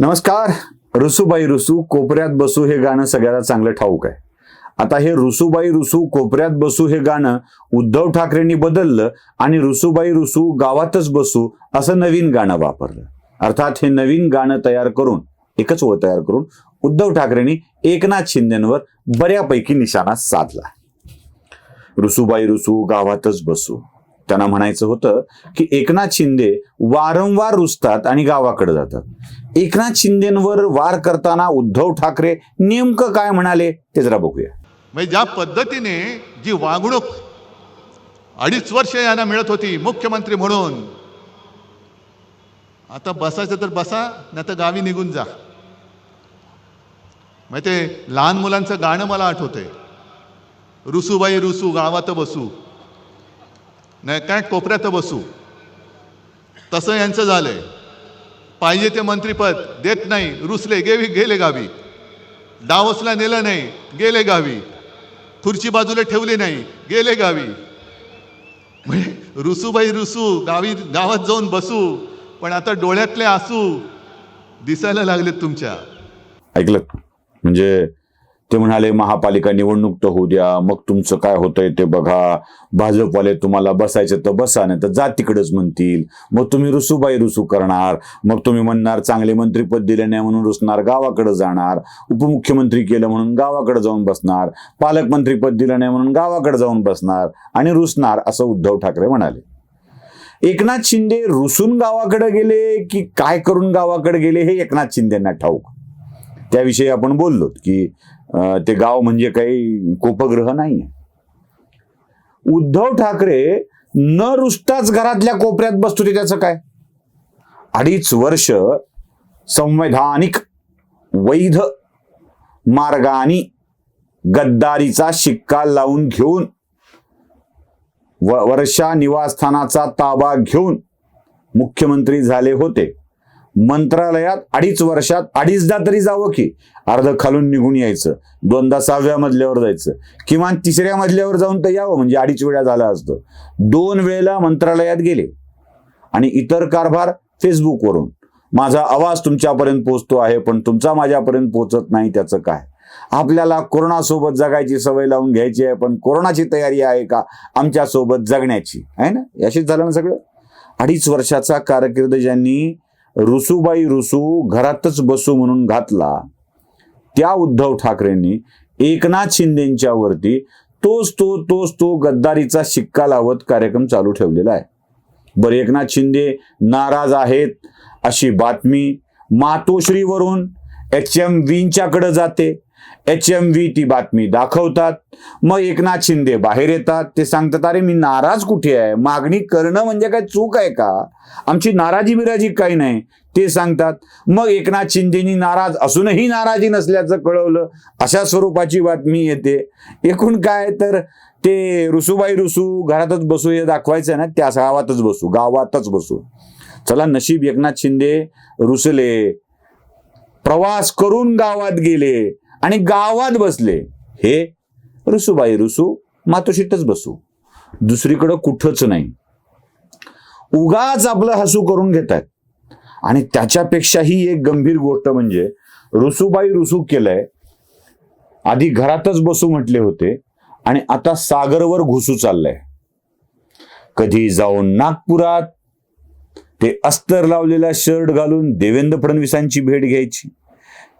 नमस्कार. रुसूबाई रुसू कोपऱ्यात बसू हे गाणं सगळ्याला चांगलं ठाऊक आहे. आता हे रुसूबाई रुसू कोपऱ्यात बसू हे गाणं उद्धव ठाकरेंनी बदललं आणि रुसूबाई रुसू गावातच बसू असं नवीन गाणं वापरलं. अर्थात हे नवीन गाणं तयार करून एकच ओळ तयार करून उद्धव ठाकरेंनी एकनाथ शिंदेवर बऱ्यापैकी निशाणा साधला. रुसूबाई रुसू गावातच बसू. त्यांना म्हणायचं होतं की एकनाथ शिंदे वारंवार रुजतात आणि गावाकडे जातात. एकनाथ शिंदेवर वार करताना उद्धव ठाकरे नेमकं काय म्हणाले ते जरा बघूया. म्हणजे ज्या पद्धतीने जी वागणूक अडीच वर्ष यांना मिळत होती मुख्यमंत्री म्हणून आता बसायचं तर बसा नाही तर गावी निघून जा. म्हणजे ते लहान मुलांचं गाणं मला आठवतंय. रुसूबाई रुसू गावात बसू. नाही काय कोपऱ्यात बसू? तसं यांचं झालंय. पाहिजे ते मंत्रीपद देत नाही रुसले गेवी गेले गावी. डावसला नेलं नाही गेले गावी. खुर्ची बाजूला ठेवली नाही गेले गावी. म्हणजे रुसूबाई रुसू गावी गावात जाऊन बसू पण आता डोळ्यातले आसू दिसायला लागलेत तुमच्या. ऐकलं? म्हणजे ते म्हणाले महापालिका निवडणूक तर होऊ द्या. मग तुमचं काय होतंय ते बघा. भाजपवाले तुम्हाला बसायचं तर बसा नाही तर जा तिकडेच म्हणतील. मग तुम्ही रुसूबाई रुसू करणार. मग तुम्ही म्हणणार चांगले मंत्रीपद दिले नाही म्हणून रुसणार गावाकडे जाणार. उपमुख्यमंत्री केलं म्हणून गावाकडे जाऊन बसणार. पालकमंत्रीपद दिलं नाही म्हणून गावाकडे जाऊन बसणार आणि रुसणार असं उद्धव ठाकरे म्हणाले. एकनाथ शिंदे रुसून गावाकडे गेले की काय करून गावाकडे गेले हे एकनाथ शिंदेना ठाऊक. त्याविषयी आपण बोललो की ते गाव म्हणजे काही कोपग्रह नाही उद्धव ठाकरे न रुसताच घरातल्या कोपऱ्यात बसतो ते त्याचं काय? अडीच वर्ष संवैधानिक वैध मार्गाने गद्दारीचा शिक्का लावून घेऊन व वर्षा निवासस्थानाचा ताबा घेऊन मुख्यमंत्री झाले होते. मंत्रालयात अडीच वर्षात अडीचदा तरी जावं की. अर्ध खालून निघून यायचं. दोनदा सहाव्या मजल्यावर जायचं. किमान तिसऱ्या मजल्यावर जाऊन तर यावं म्हणजे अडीच वेळा झालं असतं. दोन वेळेला मंत्रालयात गेले. आणि इतर कारभार फेसबुकवरून. माझा आवाज तुमच्यापर्यंत पोहोचतो आहे पण तुमचा माझ्यापर्यंत पोहोचत नाही त्याचं काय? आपल्याला कोरोनासोबत जगायची सवय लावून घ्यायची आहे पण कोरोनाची तयारी आहे का? आमच्यासोबत जगण्याची. आहे ना? याशीच झालं ना सगळं? अडीच वर्षाचा कारकीर्द ज्यांनी रुसूबाई रुसू घरातच बसू म्हणून घातला. त्या उद्धव ठाकरेंनी एकनाथ शिंदेच्या वरती तोच तो तोच तो गद्दारीचा शिक्का लावत कार्यक्रम चालू ठेवलेला आहे. बरं एकनाथ शिंदे नाराज आहेत अशी बातमी मातोश्रीवरून एच एम व्हींच्याकडे जाते. एच एम व्ही ती बातमी दाखवतात. मग एकनाथ शिंदे बाहेर येतात. ते सांगतात अरे मी नाराज कुठे आहे? मागणी करणं म्हणजे काय चूक आहे का? आमची नाराजी बिराजी काही नाही. ते सांगतात. मग एकनाथ शिंदेनी नाराज असूनही नाराजी नसल्याचं कळवलं. अशा स्वरूपाची बातमी येते. एकूण काय तर ते रुसूबाई रुसू घरातच बसू हे दाखवायचं ना त्या गावातच बसू गावातच बसू. चला नशीब एकनाथ शिंदे रुसले. प्रवास करून गावात गेले आणि गावात बसले. हे रुसूबाई रुसू मातोशीतच बसू. दुसरीकडं कुठंच नाही. उगाच आपलं हसू करून घेतात आणि त्याच्यापेक्षाही एक गंभीर गोष्ट म्हणजे रुसूबाई रुसू केलंय. आधी घरातच बसू म्हटले होते आणि आता सागरवर घुसू चाललंय. कधी जाऊन नागपुरात ते अस्तर लावलेला शर्ट घालून देवेंद्र फडणवीसांची भेट घ्यायची.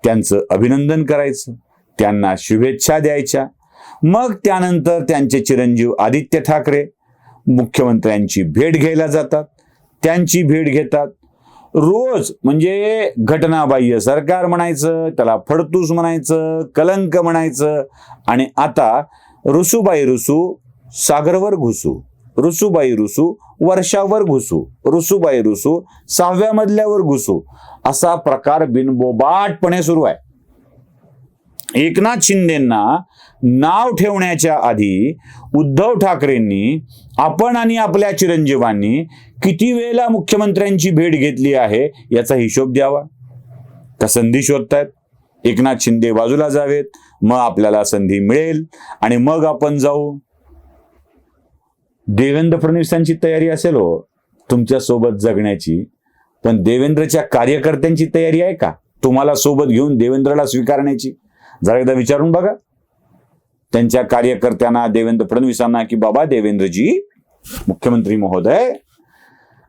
त्यांचं अभिनंदन करायचं. त्यांना शुभेच्छा द्यायच्या. मग त्यानंतर त्यांचे चिरंजीव आदित्य ठाकरे मुख्यमंत्र्यांची भेट घ्यायला जातात. त्यांची भेट घेतात. रोज म्हणजे घटनाबाह्य सरकार म्हणायचं त्याला फडतूस म्हणायचं कलंक म्हणायचं आणि आता रुसूबाई रुसू सागरवर घुसू. रुसूबाई रुसू वर्षावर घुसू रुसूबाई रुसू सहाव्या मजल्यावर घुसू असा प्रकार बिनबोबाटपणे सुरू आहे. एकनाथ शिंदेना नाव ठेवण्याच्या आधी उद्धव ठाकरेंनी आपण आणि आपल्या चिरंजीवांनी किती वेळेला मुख्यमंत्र्यांची भेट घेतली आहे याचा हिशोब द्यावा? का संधी शोधतायत? एकनाथ शिंदे बाजूला जावेत मग आपल्याला संधी मिळेल आणि मग आपण जाऊ. देवेंद्र फडणवीसांची तयारी असेल हो तुमच्यासोबत जगण्याची. पण देवेंद्रच्या कार्यकर्त्यांची तयारी आहे का? तुम्हाला सोबत घेऊन देवेंद्रला स्वीकारण्याची? जरा एकदा विचारून बघा. त्यांच्या कार्यकर्त्यांना देवेंद्र फडणवीसांना की बाबा देवेंद्रजी मुख्यमंत्री महोदय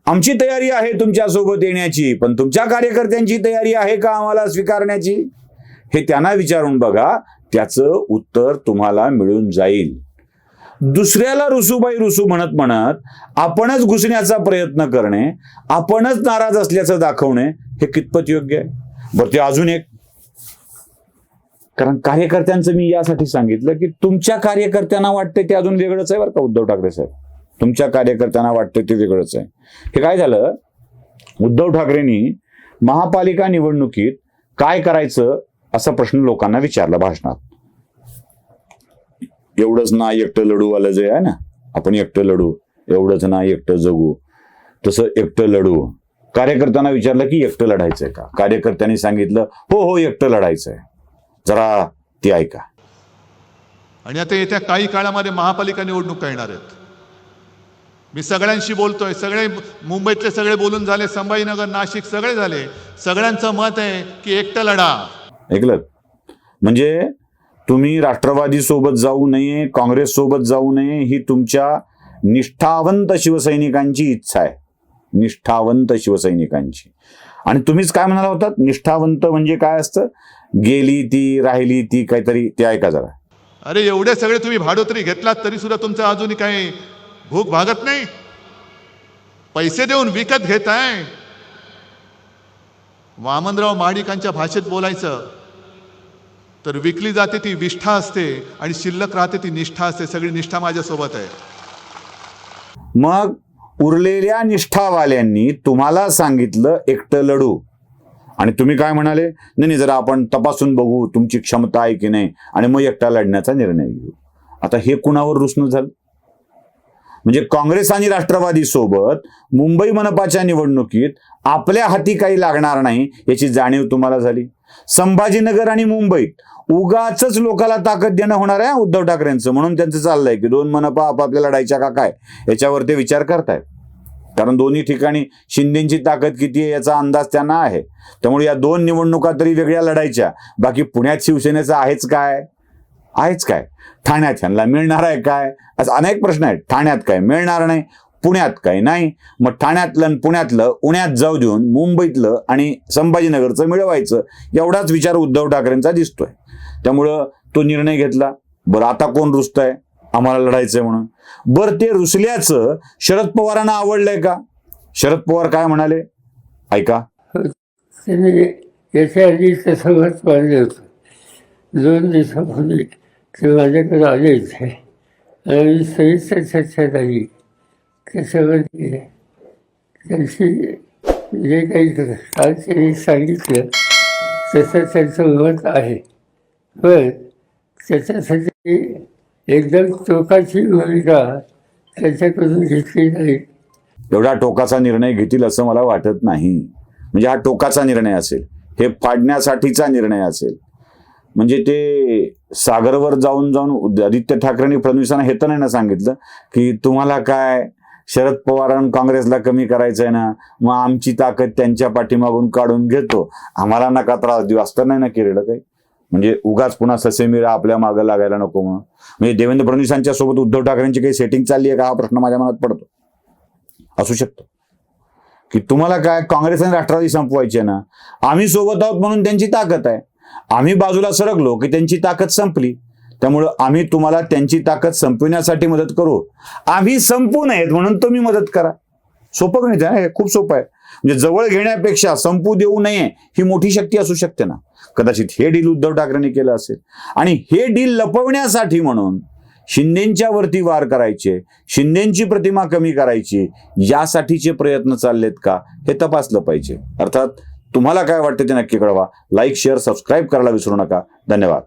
आमची तयारी आहे तुमच्यासोबत येण्याची पण तुमच्या कार्यकर्त्यांची तयारी आहे का आम्हाला स्वीकारण्याची? हे त्यांना विचारून बघा. त्याचं उत्तर तुम्हाला मिळून जाईल. दुसऱ्याला रुसूबाई रुसू म्हणत म्हणत आपणच घुसण्याचा प्रयत्न करणे आपणच नाराज असल्याचं दाखवणे हे कितपत योग्य आहे? बरं ते अजून एक. कारण कार्यकर्त्यांचं मी यासाठी सांगितलं की तुमच्या कार्यकर्त्यांना वाटते ते अजून वेगळंच आहे बरं का उद्धव ठाकरे साहेब? तुमच्या कार्यकर्त्यांना वाटते ते वेगळंच आहे. हे काय झालं? उद्धव ठाकरेंनी महापालिका निवडणुकीत काय करायचं असा प्रश्न लोकांना विचारला भाषणात. एवढंच ना एकटं लढू आलं जे आहे ना आपण एकटं लढू एवढंच ना एकटं जगू. तसं एकटं लढू. कार्यकर्त्यांना विचारलं की एकटं लढायचंय का? कार्यकर्त्यांनी सांगितलं हो हो एकटं लढायचंय. जरा ते ऐका. आणि आता येत्या काही काळामध्ये महापालिका निवडणुका येणार आहेत. मी सगळ्यांशी बोलतोय सगळे मुंबईतले सगळे बोलून झाले संभाजीनगर नाशिक सगळे झाले. सगळ्यांचं मत आहे की एकटं लढा. ऐकलं? म्हणजे तुम्ही राष्ट्रवादी सोबत जाऊ नये काँग्रेस सोबत जाऊ नये ही तुमच्या निष्ठावंत शिवसैनिकांची इच्छा आहे. निष्ठावंत शिवसैनिकांची. आणि तुम्हीच काय म्हणाला होतात निष्ठावंत म्हणजे काय असतं? गेली ती राहिली ती काहीतरी ते ऐका जरा. अरे एवढे सगळे तुम्ही भाडोतरी घेतलात तरी सुद्धा तुमचं अजूनही काही भूक भागत नाही. पैसे देऊन विकत घेताय. वामनराव महाडिकांच्या भाषेत बोलायचं तर विकली जाते ती विष्ठा असते आणि शिल्लक राहते ती निष्ठा असते. सगळी निष्ठा माझ्यासोबत आहे. मग उरलेल्या निष्ठावाल्यांनी तुम्हाला सांगितलं एकटं लढू. आणि तुम्ही काय म्हणाले? नाही जरा आपण तपासून बघू तुमची क्षमता आहे की नाही. आणि मग एकटा लढण्याचा निर्णय घेऊ. आता हे कुणावर रुसणं झालं? म्हणजे काँग्रेस आणि राष्ट्रवादी सोबत मुंबई मनपाच्या निवडणुकीत आपल्या हाती काही लागणार नाही याची जाणीव तुम्हाला झाली. संभाजीनगर आणि मुंबईत उगाच लोकाला ताकद देणं होणार आहे उद्धव ठाकरेंचं. म्हणून त्यांचं चाललंय की दोन मनपा आपापल्या लढायच्या का काय याच्यावर ते विचार करतायत. कारण दोन्ही ठिकाणी शिंदेची ताकद किती आहे याचा अंदाज त्यांना आहे. त्यामुळे या दोन निवडणुका तरी वेगळ्या लढायच्या. बाकी पुण्यात शिवसेनेचं आहेच काय? आहेच काय? ठाण्यात ह्यांना मिळणार आहे काय? असं अनेक प्रश्न आहेत. ठाण्यात काय मिळणार नाही पुण्यात काय नाही. मग ठाण्यातलं आणि पुण्यातलं उण्यात जाऊ देऊन मुंबईतलं आणि संभाजीनगरचं मिळवायचं एवढाच विचार उद्धव ठाकरेंचा दिसतोय. त्यामुळं तो निर्णय घेतला. बरं आता कोण रुसतंय? आम्हाला लढायचंय म्हणून. बरं ते रुसल्याचं शरद पवारांना आवडलंय का? शरद पवार काय म्हणाले? ऐका. त्याने याच्या आधी तसं मत होतं. दोन दिवसापूर्वी ते माझ्याकडे आले इथे आणि सविस्तर चर्चा झाली त्याच्यामध्ये त्यांची जे काही काल त्यांनी सांगितलं तसं त्यांचं मत आहे पण त्याच्यासाठी एकदम टोकाची भूमिका त्याच्याकडून घेतली नाही एवढा टोकाचा निर्णय घेतील असं मला वाटत नाही. म्हणजे हा टोकाचा निर्णय असेल. हे फाडण्यासाठीचा निर्णय असेल. म्हणजे ते सागरवर जाऊन जाऊन आदित्य ठाकरेंनी फडणवीसांना हे तर नाही ना सांगितलं की तुम्हाला काय शरद पवारांनी काँग्रेसला कमी करायचं आहे ना मग आमची ताकद त्यांच्या पाठीमागून काढून घेतो. आम्हाला नका त्रास देऊ. असतं नाही ना केलेलं काही? म्हणजे उगाच पुन्हा ससेमिरा आपल्या मागं लागायला नको म्हणून म्हणजे देवेंद्र फडणवीसांच्या सोबत उद्धव ठाकरेंची काही सेटिंग चालली आहे का? हा प्रश्न माझ्या मनात पडतो. असू शकतो. की तुम्हाला काय? काँग्रेस आणि राष्ट्रवादी संपवायची आहे ना. आम्ही सोबत आहोत म्हणून त्यांची ताकद आहे. आम्ही बाजूला सरकलो की त्यांची ताकद संपली. त्यामुळं आम्ही तुम्हाला त्यांची ताकद संपविण्यासाठी मदत करू. आम्ही संपू नयेत म्हणून तुम्ही मदत करा. सोपं गणित आहे ना हे खूप सोपं आहे. म्हणजे जवळ घेण्यापेक्षा संपू देऊ नये ही मोठी शक्ती असू शकते ना. कदाचित हे डील उद्धव ठाकरेंनी केलं असेल. आणि हे डील लपवण्यासाठी म्हणून शिंदेच्या वरती वार करायचे शिंदेची प्रतिमा कमी करायची यासाठीचे प्रयत्न चाललेत का हे तपासलं पाहिजे. अर्थात तुम्हाला काय वाटतं ते नक्की कळवा. लाईक शेअर सबस्क्राईब करायला विसरू नका. धन्यवाद.